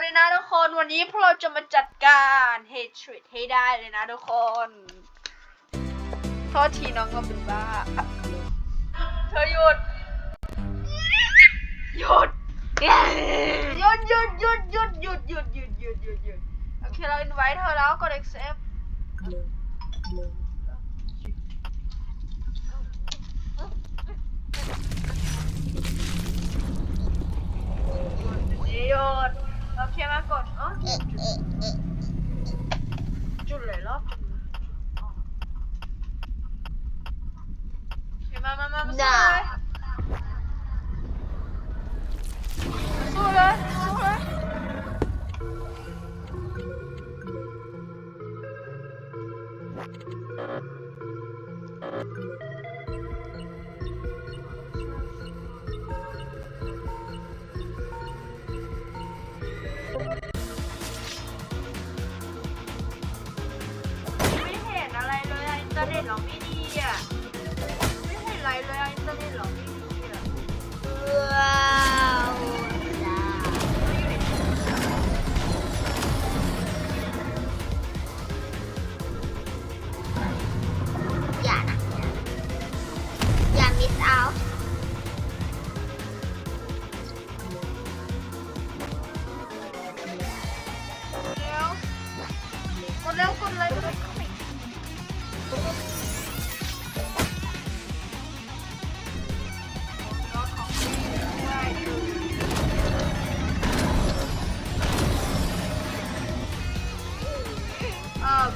เลยนะทุกคน วันนี้พวกเราจะมาจัดการเฮทริดให้ได้เลยนะทุกคนโทษทีน้องก็เป็นบ้า เธอหยุด หยุด หยุดหยุดหยุดหยุดหยุดหยุดหยุดหยุดหยุดหยุดโอเคเรา invite เธอแล้วกด accept 啊！就来了，给妈妈妈妈出来！出来！出来！ เราไม่ดีอะ ไม่ให้ไรเลยอินเทอร์เน็ตเราไม่ดีอะว้าวอย่าอย่ามิสเอาเร็วกดเร็วกดเลยกดเลย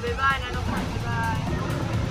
บ๊ายบายนะน้กค้หบ๊ายบาย